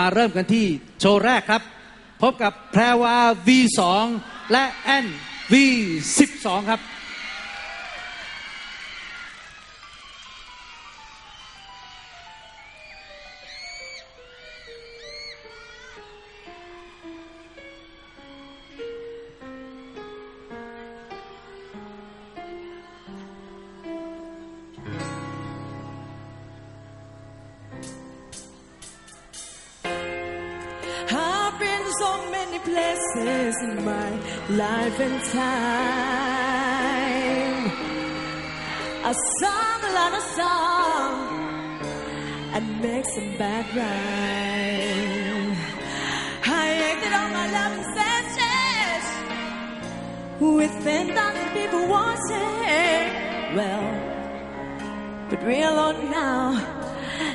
มาเริ่มกันที่โชว์แรกครับ พบกับแพรวา V2 และแอน V12 ครับ so many places in my life and time. I sung a lot of and make some bad rhyme. I acted on my loving senses with ten thousand people watching. Well, but real or now,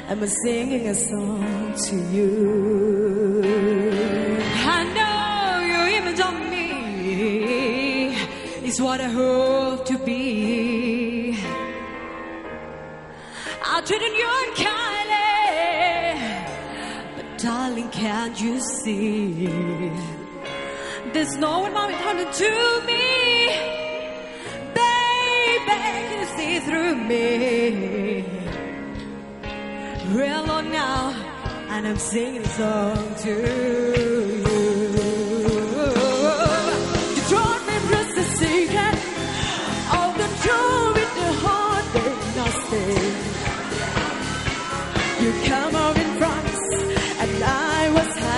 I'm singing a song to you. Is what I hope to be. I treated you unkindly, but darling, can't you see? There's no one more important to me. Baby, you see through me? real or now, and I'm singing a song to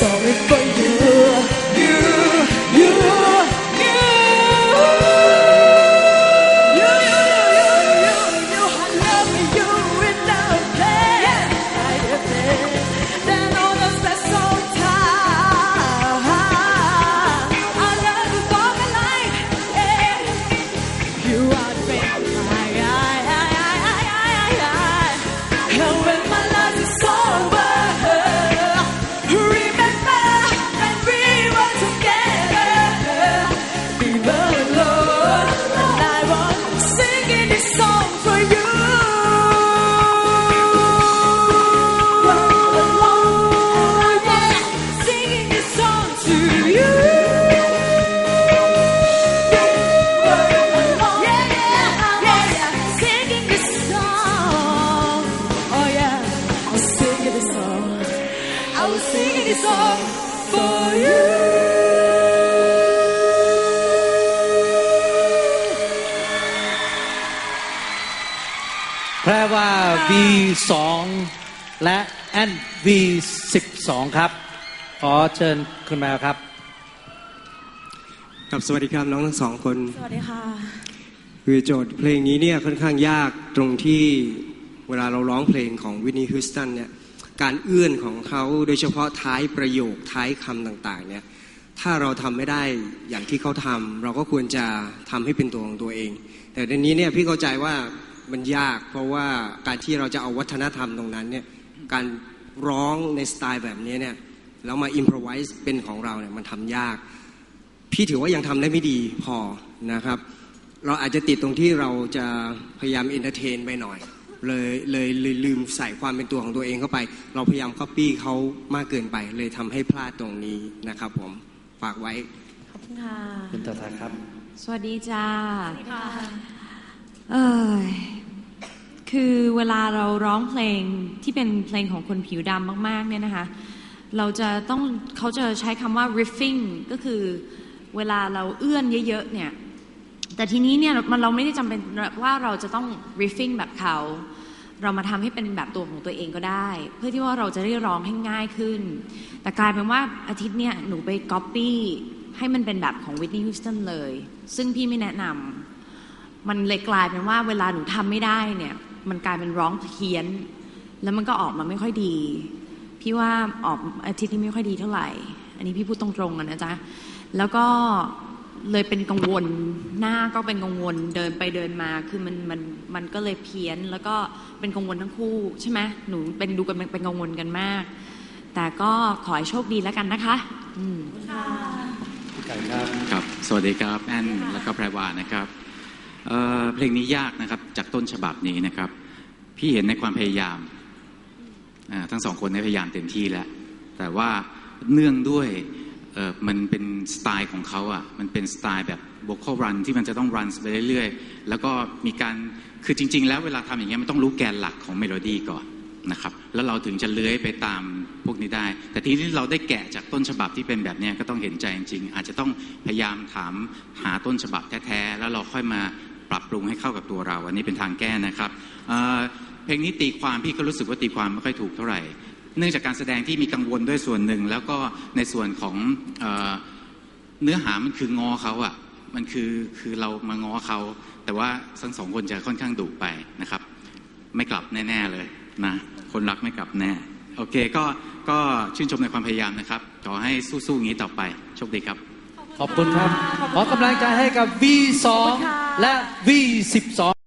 sorry for แพรวา V2 และแอน V12 ครับ ขอเชิญคุณแมวครับครับสวัสดีครับน้องทั้งสองคน สวัสดีค่ะ คือโจทย์เพลงนี้เนี่ยค่อนข้างยากตรงที่เวลาเราร้องเพลงของวินนี่ฮิวสตันเนี่ยการเอื้อนของเขาโดยเฉพาะท้ายประโยคท้ายคำต่างๆเนี่ยถ้าเราทำไม่ได้อย่างที่เขาทำเราก็ควรจะทำให้เป็นตัวของตัวเอง แต่ในนี้เนี่ยพี่เข้าใจว่า มันยาก เพราะว่าการที่เราจะเอาวัฒนธรรมตรงนั้นเนี่ยการร้องในสไตล์แบบนี้เนี่ยแล้วมาอิมพรไวส์เป็นของเราเนี่ยมันทำยาก พี่ถือว่ายังทำได้ไม่ดีพอนะครับ เราอาจจะติดตรงที่เราจะพยายามเอนเตอร์เทนไปหน่อยเลยเลยเลยลืมใส่ความเป็นตัวของตัวเองเข้าไป เราพยายามก๊อปปี้เขามากเกินไป เลยทำให้พลาดตรงนี้นะครับผมฝากไว้ ขอบคุณค่ะ คุณตาตาครับ สวัสดีจ้าเอย คือเวลาเราร้องเพลงที่เป็นเพลงของคนผิวดำมากๆเนี่ยนะคะ เราจะต้องเขาจะใช้คำว่า riffing ก็คือเวลาเราเอื้อนเยอะๆเนี่ย แต่ทีนี้เนี่ยมันเราไม่ได้จำเป็นว่าเราจะต้อง riffing แบบเขา เรามาทำให้เป็นแบบตัวของตัวเองก็ได้ เพื่อที่ว่าเราจะได้ร้องให้ง่ายขึ้น แต่กลายเป็นว่าอาทิตย์เนี่ยหนูไป copy ให้มันเป็นแบบของ Whitney Houston เลย ซึ่งพี่ไม่แนะนำมันเลยกลายเป็นว่าเวลาหนูทำไม่ได้เนี่ย มันกลายเป็นร้องเพี้ยน แล้วมันก็ออกมาไม่ค่อยดี พี่ว่าออกอาทิตย์นี้ไม่ค่อยดีเท่าไหร่ อันนี้พี่พูดตรงๆอะนะจ๊ะแล้วก็เลยเป็นกังวลหน้าก็เป็นกังวลเดินไปเดินมาคือมันมันมันก็เลยเพี้ยน แล้วก็เป็นกังวลทั้งคู่ใช่ไหมหนูเป็นดูกันเป็นกังวลกันมาก แต่ก็ขอให้โชคดีแล้วกันนะคะอืมพี่ไก่ครับครับ สวัสดีครับแอนแล้วก็แพรวานะครับ เเพลงนี้ยากนะครับจากต้นฉบับนี้นะครับ พี่เห็นในความพยายาม ทั้งสองคนได้พยายามเต็มที่แล้ว แต่ว่าเนื่องด้วยมันเป็นสไตล์ของเขาอะมันเป็นสไตล์แบบ vocal run ที่มันจะต้อง run ไปเรื่อยๆ แล้วก็มีการคือจริง ๆ แล้วเวลาทำอย่างเงี้ยมันต้องรู้แกนหลักของเมโลดี้ก่อน นะครับ แล้วเราถึงจะเลื้อยไปตามพวกนี้ได้ แต่ทีนี้เราได้แกะจากต้นฉบับที่เป็นแบบนี้ก็ต้องเห็นใจจริงๆอาจจะต้องพยายามถามหาต้นฉบับแท้ๆ แล้วเราค่อยมาปรับปรุงให้เข้ากับตัวเรา อันนี้เป็นทางแก้นะครับเเพลงนี้ตีความพี่ก็รู้สึกว่าตีความไม่ค่อยถูกเท่าไหร่ เนื่องจากการแสดงที่มีกังวลด้วยส่วนหนึ่ง แล้วก็ในส่วนของเอเนื้อหามันคืองอเขาอะมันคือคือเรามางอเขา แต่ว่าทั้งสองคนจะค่อนข้างดุไปนะครับ ไม่กลับแน่ ๆ เลย นะคนรักไม่กลับแน่โอเคก็ก็ชื่นชมในความพยายามนะครับ ขอให้สู้ๆอย่างนี้ต่อไปโชคดีครับ ขอบคุณครับ ขอกำลังใจให้กับ V2 และ V12